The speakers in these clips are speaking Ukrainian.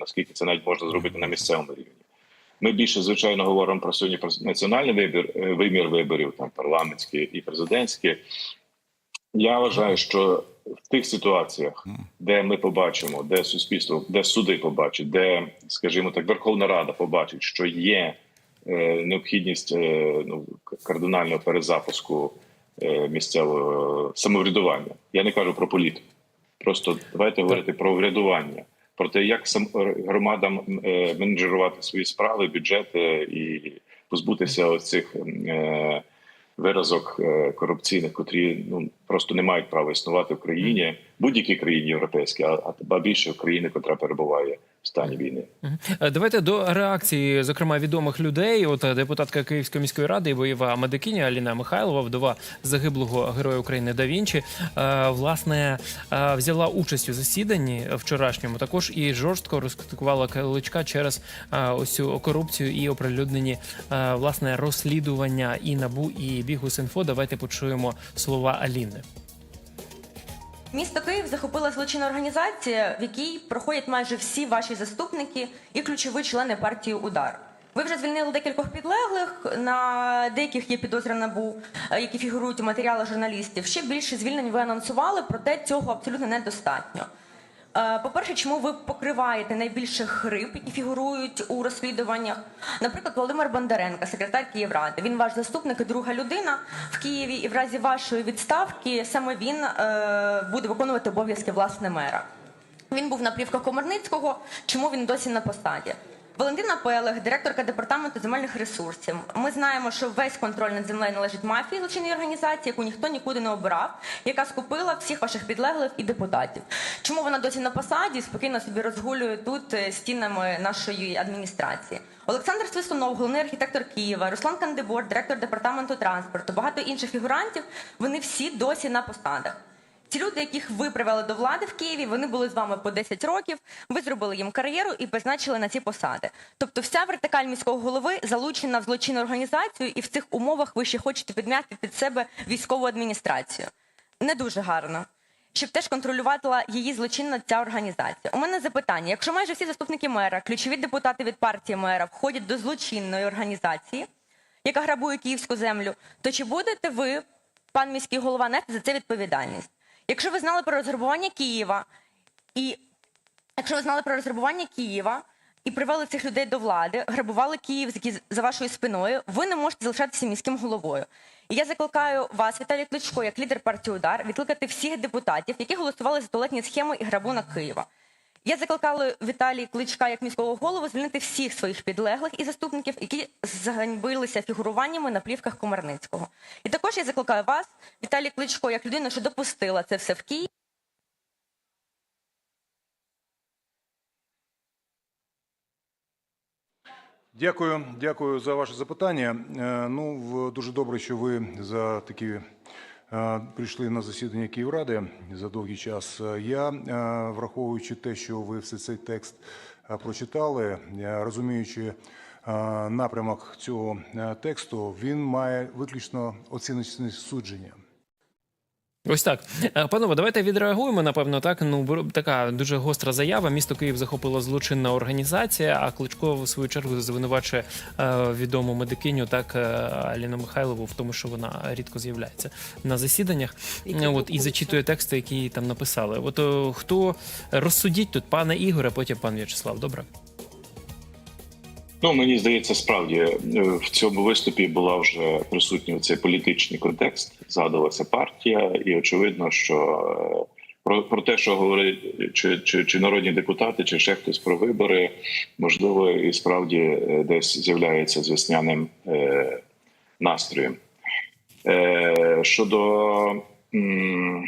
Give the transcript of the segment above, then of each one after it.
наскільки це навіть можна зробити на місцевому рівні. Ми більше звичайно говоримо про сьогодні про національний вибір е, вимір виборів, там парламентські і президентські. Я вважаю, що в тих ситуаціях, де ми побачимо, де суспільство, де суди побачать, де, скажімо так, Верховна Рада побачить, що є е, необхідність е, ну, кардинального перезапуску місцевого самоврядування. Я не кажу про політику. Просто давайте говорити про врядування, про те, як сам громадам е, менеджерувати свої справи, бюджети і позбутися оцих цих е, виразок е, корупційних, котрі ну просто не мають права існувати в країні, будь-якій країні європейській, а, більше в країні, котра перебуває в стані війни. Е, Давайте до реакції, зокрема відомих людей. От е, депутатка Київської міської ради і бойова медикиня Аліна Михайлова, вдова загиблого героя України Да Вінчі, е, власне взяла участь у засіданні вчорашньому. Також і жорстко розкритикувала Кличка через ось цю корупцію і оприлюднені власне розслідування і набу і Бігус.Інфо. Давайте почуємо слова Аліни. Місто Київ захопила злочинна організація, в якій проходять майже всі ваші заступники і ключові члени партії Удар. Ви вже звільнили декількох підлеглих, на деяких є підозра набу, е, які фігурують у матеріалах журналістів. Ще більше звільнень ви анонсували, проте цього абсолютно недостатньо. Е, По-перше, чому ви покриваєте найбільших хрип, які фігурують у розслідуваннях? Наприклад, Володимир Бондаренко, секретар Київради. Він ваш заступник і друга людина в Києві, і в разі вашої відставки саме він е, буде виконувати обов'язки власне мера. Він був на плівках Комарницького. Чому він досі на посаді? Валентина Пелех, директорка департаменту земельних ресурсів. Ми знаємо, що весь контроль над землею належить мафії злочинній організації, яку ніхто нікуди не обирав, яка скупила всіх ваших підлеглих і депутатів. Чому вона досі на посаді спокійно собі розгулює тут е, стінами нашої адміністрації? Олександр Свистунов, головний архітектор Києва, Руслан Кандибор, директор департаменту транспорту, багато інших фігурантів. Вони всі досі на посадах. Ці люди, яких ви привели до влади в Києві, вони були з вами по 10 років. Ви зробили їм кар'єру і призначили на ці посади. Тобто, вся вертикаль міського голови залучена в злочинну організацію, і в цих умовах ви ще хочете підмяти під себе військову адміністрацію. Не дуже гарно. Щоб теж контролювала її злочинна ця організація. У мене запитання: якщо майже всі заступники мера, ключові депутати від партії мера входять до злочинної організації, яка грабує київську землю, то чи будете ви, пан міський голова, нести за це відповідальність? Якщо ви знали про розграбування Києва, і якщо ви знали про розграбування Києва і привели цих людей до влади, грабували Київ за вашою спиною, ви не можете залишатися міським головою. І я закликаю вас, Віталій Кличко, як лідер партії Удар, відкликати всіх депутатів, які голосували за туалетні схеми і грабунок Києва. Я закликала Віталій Кличка як міського голову звільнити всіх своїх підлеглих і заступників, які заганьбилися фігуруваннями на плівках Комарницького. І також я закликаю вас, Віталій Кличко, як людину, що допустила це все в Києві. Дякую, дякую за ваше запитання. Е, Ну, дуже добре, що ви за такі прийшли на засідання Київради за довгий час. Е, Я, е, враховуючи те, що ви все цей текст е, прочитали, е, розуміючи е, напрямок цього е, тексту, він має виключно оціночне судження. Ось так, Е, панове, давайте відреагуємо. Напевно, так ну така дуже гостра заява. Місто Київ захопила злочинна організація. А Кличко в свою чергу звинувачує е, відому медикиню, так е, Аліну Михайлову, в тому, що вона рідко з'являється на засіданнях. Е, От і зачитує тексти, які їй там написали. От хто розсудіть тут, пане Ігоре, потім пан В'ячеслав. Добре. Ну мені здається, справді е, в цьому виступі була вже присутній цей політичний контекст. Згадувалася партія, і очевидно, що е, про, про те, що говорить чи, чи, чи народні депутати, чи ще хтось про вибори, можливо, і справді е, десь з'являється з весняним е, настроєм. Е, щодо м,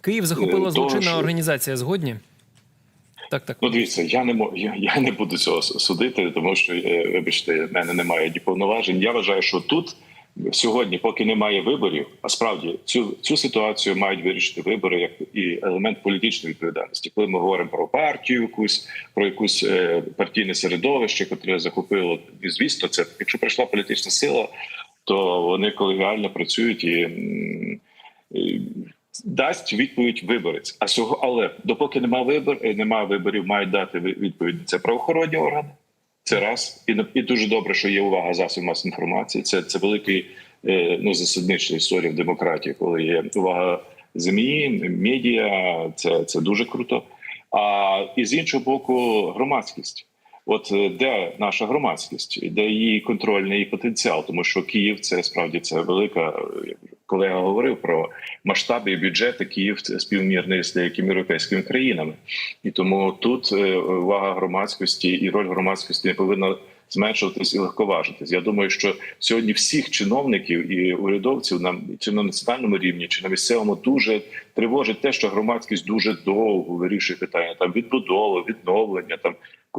Київ захопила злочинна того, що- організація. Згодні? Так, так. Ну, дивіться, я не мо- я, я не буду цього судити, тому що е, вибачте, в мене немає ні повноважень. Я вважаю, що тут сьогодні, поки немає виборів, а справді цю цю ситуацію мають вирішити вибори як і елемент політичної відповідальності. Коли ми говоримо про партію, якусь про якусь е, партійне середовище, яке захопило, звісно, це якщо прийшла політична сила, то вони колегіально працюють і дасть відповідь виборець. А сього, але допоки немає вибор, е, немає виборів, мають дати відповідь. Це правоохоронні органи. Це раз і, і дуже добре, що є увага засобів масової інформації. Це це великий е, ну засаднична історія в демократії, коли є увага ЗМІ, медіа. Це, це дуже круто. А і з іншого боку, громадськість. От е, де наша громадськість, де її контрольний потенціал, тому що Київ це справді це велика. Колега говорив про масштаби і бюджети. Київ співмірний з деякими європейськими країнами, і тому тут е, увага громадськості і роль громадськості не повинна зменшуватись і легковажитись. Я думаю, що сьогодні всіх чиновників і урядовців на чи на національному рівні, чи на місцевому дуже тривожить те, що громадськість дуже довго вирішує питання там відбудови, відновлення, там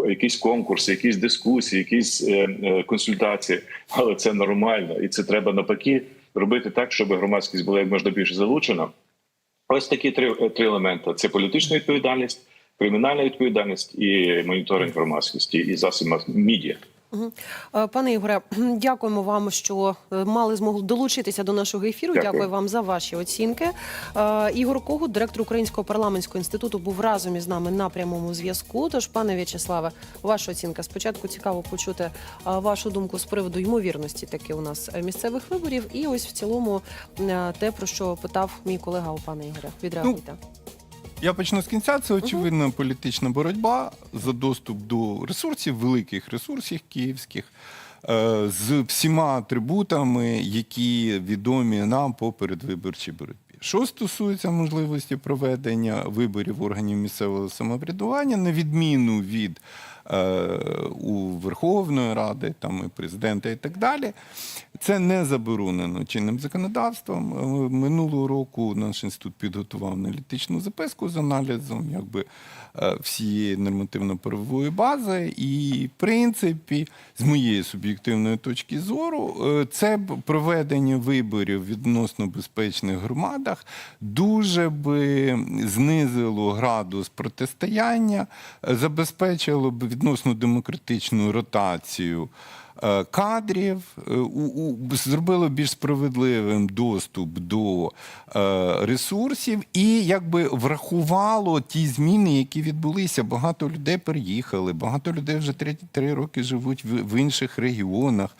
якісь конкурси, якісь дискусії, якісь е, е, консультації. Але це нормально, і це треба навпаки робити так, щоб громадськість була як можна більше залучена. Ось такі три, три елементи: це політична відповідальність, кримінальна відповідальність і моніторинг громадськості і засіб мас- медіа. Е, Пане Ігоре, дякуємо вам, що е, мали змогу долучитися до нашого ефіру. Дякую. Дякую вам за ваші оцінки. Е, Ігор Когут, директор Українського парламентського інституту, був разом із нами на прямому зв'язку. Тож, пане В'ячеславе, ваша оцінка. Спочатку цікаво почути вашу думку з приводу ймовірності таки у нас місцевих виборів. І ось в цілому те, про що питав мій колега у пане Ігоре. Відреагуйте. Я почну з кінця. Це очевидна політична боротьба за доступ до ресурсів, великих ресурсів київських, е, з всіма атрибутами, які відомі нам по передвиборчій боротьбі. Що стосується можливості проведення виборів органів місцевого самоврядування, на відміну від у Верховної Ради, там і президента, і так далі, це не заборонено чинним законодавством. Е, Минулого року наш інститут підготував аналітичну записку з аналізом якби, е, всієї нормативно-правової бази. І, в принципі, з моєї суб'єктивної точки зору, е, це проведення виборів відносно безпечних громадах дуже би знизило градус протистояння, е, забезпечило б відносно демократичну ротацію кадрів, е, у, у, зробило більш справедливим доступ до е, ресурсів і якби врахувало ті зміни, які відбулися. Багато людей переїхали, багато людей вже три, три роки живуть в, інших регіонах.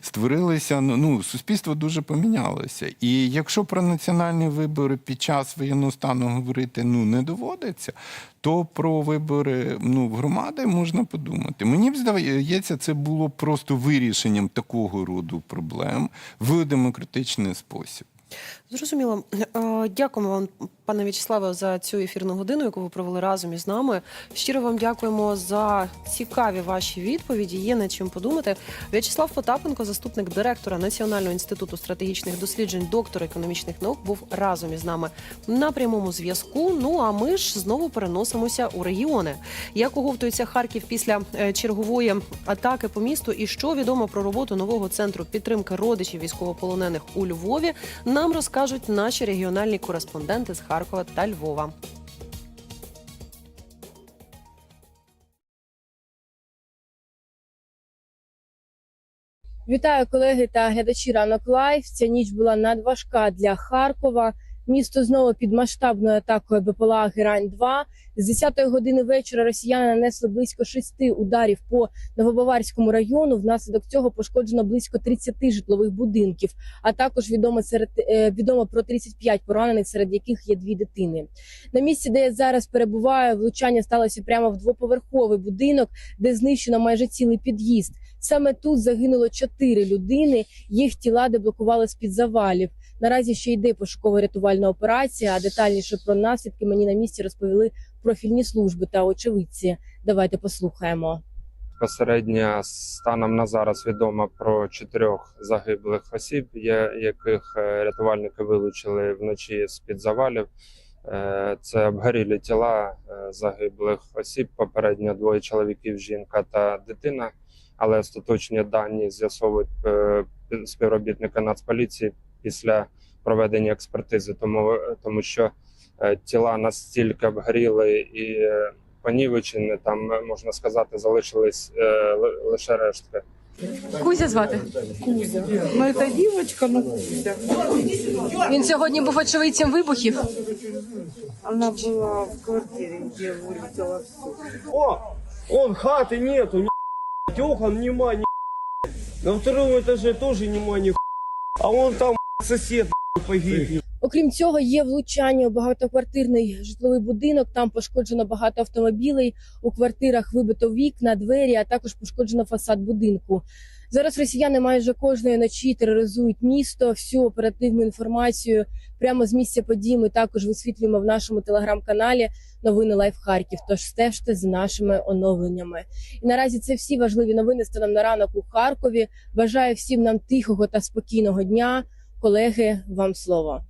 Створилися ну, ну, суспільство дуже помінялося. І якщо про національні вибори під час воєнного стану говорити ну не доводиться, то про вибори ну, громади можна подумати. Мені б здається, це було просто вирішенням такого роду проблем в демократичний спосіб. Зрозуміло. Е, Дякуємо вам, пане В'ячеславе, за цю ефірну годину, яку ви провели разом із нами. Щиро вам дякуємо за цікаві ваші відповіді. Є над чим подумати. В'ячеслав Потапенко, заступник директора Національного інституту стратегічних досліджень, доктор економічних наук, був разом із нами на прямому зв'язку. Ну а ми ж знову переносимося у регіони. Як оговтується Харків після е, чергової атаки по місту, і що відомо про роботу нового центру підтримки родичів військовополонених у Львові, нам розкажуть наші регіональні кореспонденти з Харкова та Львова. Вітаю колеги та глядачі ранок лайф. Ця ніч була надважка для Харкова. Місто знову під масштабною атакою БПЛА Герань 2 З 10-ї години вечора росіяни нанесли близько шести ударів по Новобаварському району. Внаслідок цього пошкоджено близько 30 житлових будинків. А також відомо серед е, відомо про 35 поранених, серед яких є дві дитини. На місці, де я зараз перебуваю, влучання сталося прямо в двоповерховий будинок, де знищено майже цілий під'їзд. Саме тут загинуло чотири людини. Їх тіла деблокували з під завалів. Наразі ще йде пошуково-рятувальна операція. А детальніше про наслідки мені на місці розповіли профільні служби та очевидці. Давайте послухаємо. Безпосередньо станом на зараз відомо про чотирьох загиблих осіб, яких е, рятувальники вилучили вночі з під завалів. Е, Це обгорілі тіла е, загиблих осіб. Попередньо двоє чоловіків, жінка та дитина. Але остаточні дані з'ясовують співробітники Нацполіції після проведення експертизи, тому, тому що е, тіла настільки обгоріли і е, понівечені, там е, можна сказати, залишились е, ли- лише рештки. Кузя звати. Ну, это девочка, ну, Кузя. Він сьогодні був очевидцем вибухів. Она была в квартире, где вылетело все. О, он хаты нету, ни окон нема, ни На втором этаже тоже нема, ни А он там сосед погиб. Окрім цього, є влучання у багатоквартирний житловий будинок. Там пошкоджено багато автомобілей. У квартирах вибито вікна, двері, а також пошкоджено фасад будинку. Зараз росіяни майже кожної ночі тероризують місто. Всю оперативну інформацію прямо з місця подій ми також висвітлюємо в нашому телеграм-каналі Новини Лайф Харків. Тож стежте з нашими оновленнями. І наразі це всі важливі новини станом на ранок у Харкові. Бажаю всім нам тихого та спокійного дня. Колеги, вам слово.